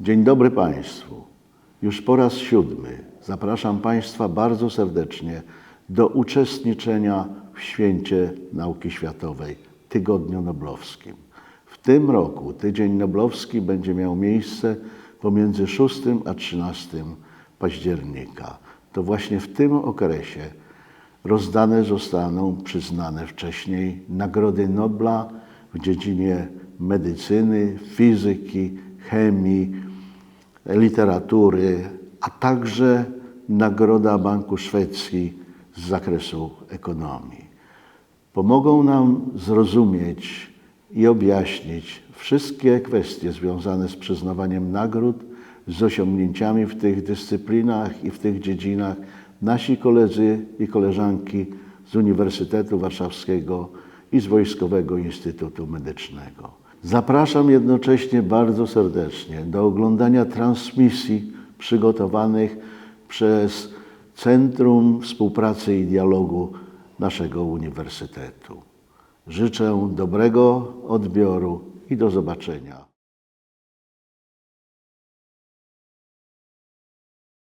Dzień dobry Państwu. Już po raz siódmy zapraszam Państwa bardzo serdecznie do uczestniczenia w Święcie Nauki Światowej, Tygodniu Noblowskim. W tym roku Tydzień Noblowski będzie miał miejsce pomiędzy 6 a 13 października. To właśnie w tym okresie rozdane zostaną przyznane wcześniej Nagrody Nobla w dziedzinie medycyny, fizyki, chemii, literatury, a także Nagroda Banku Szwecji z zakresu ekonomii. Pomogą nam zrozumieć i objaśnić wszystkie kwestie związane z przyznawaniem nagród, z osiągnięciami w tych dyscyplinach i w tych dziedzinach nasi koledzy i koleżanki z Uniwersytetu Warszawskiego i z Wojskowego Instytutu Medycznego. Zapraszam jednocześnie bardzo serdecznie do oglądania transmisji przygotowanych przez Centrum Współpracy i Dialogu naszego Uniwersytetu. Życzę dobrego odbioru i do zobaczenia.